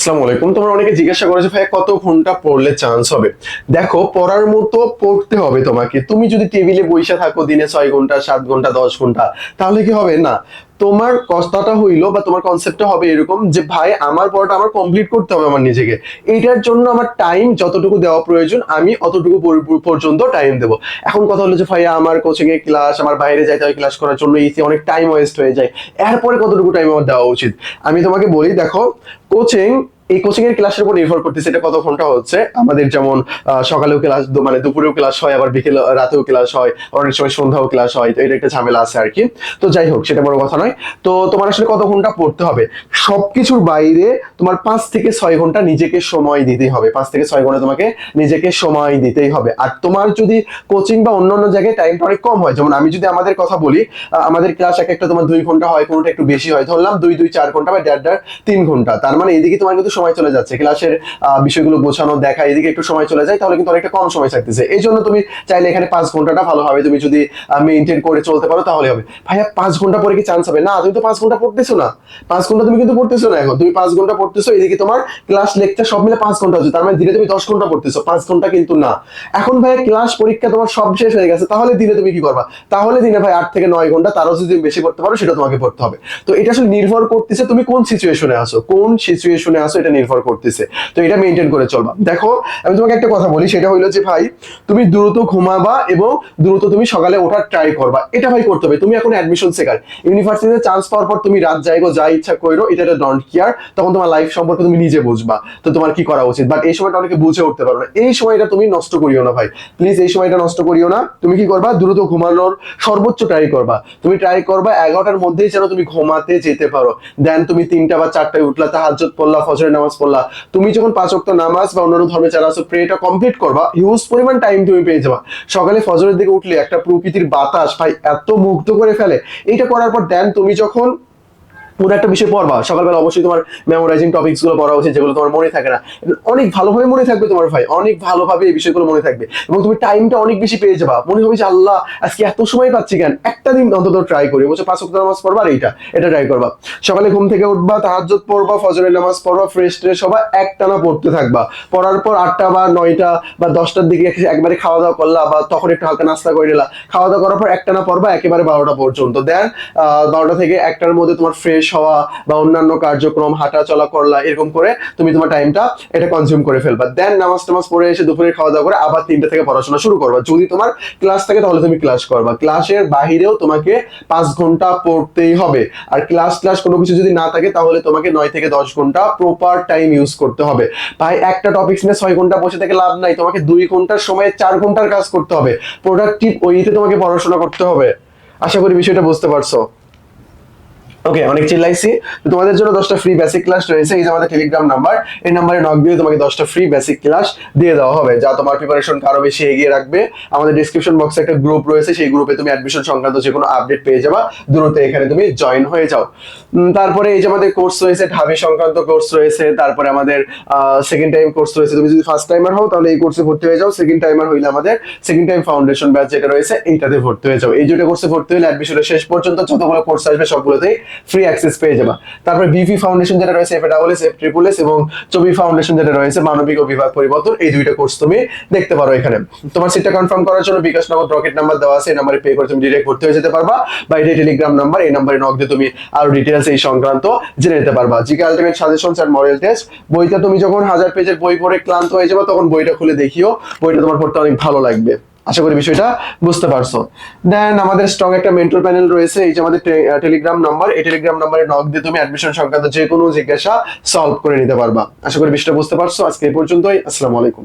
আসসালামু আলাইকুম। তোমরা অনেকে জিজ্ঞাসা করেছ, ভাই, কত ঘণ্টা পড়লে চান্স হবে? দেখো, পড়ার মতো পড়তে হবে তোমাকে। তুমি যদি টেবিলে বইসা থাকো, দিনে ছয় ঘণ্টা, সাত ঘণ্টা, দশ ঘণ্টা, তাহলে কি হবে? না। তোমার কথাটা হইল বা তোমার কনসেপ্টটা হবে এরকম যে, ভাই, আমার পড়াটা আমার কমপ্লিট করতে হবে আমার নিজেকে। এইটার জন্য আমার টাইম যতটুকু দেওয়া প্রয়োজন, আমি অতটুকু পর্যন্ত টাইম দেবো। এখন কথা হলো যে ভাই আমার কোচিং এ ক্লাস আমার বাইরে যাইতে হয় ক্লাস করার জন্য ইসি অনেক টাইম ওয়েস্ট হয়ে যায়। এরপরে কতটুকু টাইম আমার দেওয়া উচিত? আমি তোমাকে বলি, দেখো কোচিং এই কোচিং এর ক্লাসের উপর নির্ভর করতেছে এটা কত ঘণ্টা হচ্ছে। আমাদের যেমন সকালেও ক্লাস মানে দুপুরেও ক্লাস হয়, আবার বিকেল, রাতেও ক্লাস হয়, অনেক সময় সন্ধ্যাও ক্লাস হয়, তো এটা একটা ঝামেলা আছে আর কি। তো যাই হোক, সেটা বড় কথা নয়। তো তোমার আসলে কত ঘণ্টা পড়তে হবে? সবকিছুর বাইরে তোমার পাঁচ থেকে ছয় ঘণ্টা নিজেকে সময় দিতেই হবে। পাঁচ থেকে ছয় ঘণ্টা তোমাকে নিজেকে সময় দিতেই হবে। আর তোমার যদি কোচিং বা অন্য অন্য জায়গায় টাইমটা অনেক কম হয়, যেমন আমি যদি আমাদের কথা বলি আমাদের ক্লাস এক একটা তোমার দুই ঘণ্টা হয়, কোনোটা একটু বেশি হয়, ধরলাম দুই দুই, চার ঘণ্টা বা দেড় দেড়, তিন ঘণ্টা। তার মানে এদিকে তোমার কিন্তু সময় চলে যাচ্ছে। ক্লাসের বিষয়গুলো গোছানো, দেখা, এদিকে একটু সময় চলে যায়, তাহলে কিন্তু অনেকটা কম সময় থাকতেছে। এই জন্য তুমি চাইলে এখানে পাঁচ ঘন্টাটা ভালোভাবে তুমি যদি মেনটেন করে চলতে পারো, তাহলে হবে। ভাইয়া, পাঁচ ঘণ্টা পরে কি চান্স হবে? না, তুমি তো পাঁচ ঘণ্টা পড়তেছো না। পাঁচ ঘণ্টা তুমি কিন্তু পড়তেছো না এখন। তুমি পাঁচ ঘণ্টা পড়তেছো, এদিকে তোমার ক্লাস লেকচার সব মিলে পাঁচ ঘণ্টা হচ্ছে। তার মানে দিনে তুমি দশ ঘণ্টা পড়তেছো। পাঁচ ঘণ্টা কিন্তু না। এখন ভাইয়া ক্লাস পরীক্ষা তোমার সব শেষ হয়ে গেছে। তাহলে দিনে তুমি কি করবা? তাহলে দিনে ভাই আট থেকে নয় ঘণ্টা তারও যদি তুমি বেশি পড়তে পারো, সেটা তোমাকে পড়তে হবে। তো এটা আসলে নির্ভর করতেছে তুমি কোন সিচুয়েশনে আসো কোন সিচুয়েশনে আসো এটা নির্ভর করতেছে। তো এটা মেনটেন করে চলবা। দেখো, আমি তোমাকে একটা কথা বলি, সেটা হইল যে ভাই, তুমি দ্রুত ঘুমাবা এবং দ্রুত তুমি সকালে ওঠার ট্রাই করবা। এটা ভাই করতে হবে। তুমি এখন অ্যাডমিশন সেকার ইউনিভার্সিটিতে চান্স পাওয়ার পর তুমি রাত যাইগো যা ইচ্ছা করো এটা ডোন্ট কেয়ার তখন তোমার লাইফ সম্পর্কে তুমি নিজে বুঝবা তো তোমার কি করা উচিত। বাট এই সময়টা অনেকে বুঝে উঠতে পারো না। এই সময়টা তুমি নষ্ট করিও না ভাই। প্লিজ এই সময়টা নষ্ট করিও না। তুমি কি করবা? দ্রুত ঘুমানোর সর্বোচ্চ ট্রাই করবা। তুমি ট্রাই করবা এগারোটার মধ্যেই যেন তুমি ঘুমাতে যেতে পারো। দেন তুমি তিনটা বা চারটায় উঠলা, তাহাজ্জুদ পড়লা, ফজরের নামাজ পড়লা। তুমি যখন পাঁচ অক্ত নামাজ বা অন্যান্য ধর্মে যারা আছো প্রেটা কমপ্লিট করবা হিউজ পরিমাণ টাইম তুমি পেয়ে যাবা। সকালে ফজরের দিকে উঠলে একটা প্রকৃতির বাতাস ভাই, এত মুগ্ধ করে ফেলে। এইটা করার পর দেন তুমি যখন পুরো একটা বিষয় পড়বা। সকালবেলা অবশ্যই তোমার মেমোরাইজিং টপিকসগুলো পড়া উচিত, যেগুলো তোমার মনে থাকে না। অনেক ভালোভাবে মনে থাকবে তোমার ভাই, অনেক ভালোভাবে এই বিষয়গুলো মনে থাকবে। এবং তুমি টাইমটা অনেক বেশি পেয়ে যাবা। মনে হবে যে, আল্লাহ, আজকে এত সময় পাচ্ছি কেন একটা দিন অন্তত ট্রাই করি। বলছো পাঁচ ওয়াক্ত নামাজ পড়বা আর এইটা, এটা ট্রাই করবা। সকালে ঘুম থেকে উঠবা, তাহাজ্জুদ পড়বা, ফজরের নামাজ পড়বা ফ্রেশ ট্রেশ হবা, একটানা পড়তে থাকবা। পড়ার পর আটটা বা নয়টা বা দশটার দিকে একবারে খাওয়া দাওয়া করলা বা তখন একটু হালকা নাস্তা করে নিলা। খাওয়া দাওয়া করার পর একটানা পড়বা, একেবারে বারোটা পর্যন্ত। দেন বারোটা থেকে একটার মধ্যে তোমার ফ্রেশ হওয়া বা অন্যান্য কার্যক্রম হাঁটা চলা করলা, এরকম করে তুমি তোমার টাইমটা এটা কনজিউম করে ফেলবা। দেন নামাজ টামাজ পড়ে এসে দুপুরে খাওয়া দাওয়া করে আবার তিনটা থেকে পড়াশোনা শুরু করবা। যদি তোমার ক্লাস থাকে তাহলে তুমি ক্লাস করবা। ক্লাসের বাহিরেও তোমাকে পাঁচ ঘণ্টা পড়তেই হবে। আর ক্লাস ক্লাস কোনো কিছু যদি না থাকে তাহলে তোমাকে নয় থেকে দশ ঘণ্টা প্রপার টাইম ইউজ করতে হবে। ভাই, একটা টপিক্স নিয়ে ছয় ঘণ্টা বসে থেকে লাভ নাই। তোমাকে দুই ঘণ্টার সময় চার ঘণ্টার কাজ করতে হবে। প্রোডাক্টিভ ওইতে তোমাকে পড়াশোনা করতে হবে। আশা করি বিষয়টা বুঝতে পারছ। ওকে অনেক চিল্লাইছি। তোমাদের জন্য দশটা ফ্রি বেসিক ক্লাস রয়েছে। এই যে আমাদের টেলিগ্রাম নাম্বার এই নাম্বারে নক দিয়ে তোমাকে দশটা ফ্রি বেসিক ক্লাস দিয়ে দেওয়া হবে, যা তোমার প্রিপারেশন আরও বেশি এগিয়ে রাখবে। আমাদের ডিসক্রিপশন বক্সে একটা গ্রুপ রয়েছে, সেই গ্রুপে তুমি অ্যাডমিশন সংক্রান্ত যে কোনো আপডেট পেয়ে যাবা। দ্রুত এখানে তুমি জয়েন হয়ে যাও। তারপরে এই যে আমাদের কোর্স রয়েছে, ঢাবি সংক্রান্ত কোর্স রয়েছে, তারপরে আমাদের সেকেন্ড টাইম কোর্স রয়েছে। তুমি যদি ফার্স্ট টাইমার হও, তাহলে এই কোর্সে ভর্তি হয়ে যাও। সেকেন্ড টাইমার হইলে আমাদের সেকেন্ড টাইম ফাউন্ডেশন ব্যাচ যেটা রয়েছে, এইটাতে ভর্তি হয়ে যাও। এই দুটো কোর্সে ভর্তি হলে অ্যাডমিশনের শেষ পর্যন্ত যতগুলো কোর্স আসবে, সবগুলোতেই ফ্রি অ্যাক্সেস পেয়ে যাবা। তারপরে বিভি ফাউন্ডেশন যেটা রয়েছে F double S F triple S এবং চবি ফাউন্ডেশন যেটা রয়েছে, মানবিক ও বিভাগ পরিবর্তন, এই দুইটা কোর্স তুমি দেখতে পারো এখানে। তোমার সিটটা কনফার্ম করার জন্য বিকাশ নগদ রকেট নাম্বার দেওয়া আছে, এই নাম্বারে পে করে তুমি ডিরেক্ট ভর্তি হয়ে যেতে পারবা। বা এটা টেলিগ্রাম নাম্বার এই নাম্বারে নক দিয়ে তুমি আরও ডিটেলস এই সংক্রান্ত জেনে নিতে পারবা। GK ultimate suggestions and model test বইটা তুমি যখন হাজার পেজের বই পড়ে ক্লান্ত হয়ে যাবে, তখন বইটা খুলে দেখিও। বইটা তোমার পড়তে অনেক ভালো লাগবে। আশা করি বিষয়টা বুঝতে পারছ। দেন আমাদের স্ট্রং একটা মেন্টর প্যানেল রয়েছে, এই যে আমাদের টেলিগ্রাম নাম্বার এই টেলিগ্রাম নাম্বারে নক দিয়ে তুমি অ্যাডমিশন সংক্রান্ত যে কোনো জিজ্ঞাসা সলভ করে নিতে পারবা। আশা করি বিষয়টা বুঝতে পারছ। আজকে এই পর্যন্তই। আসসালামু আলাইকুম।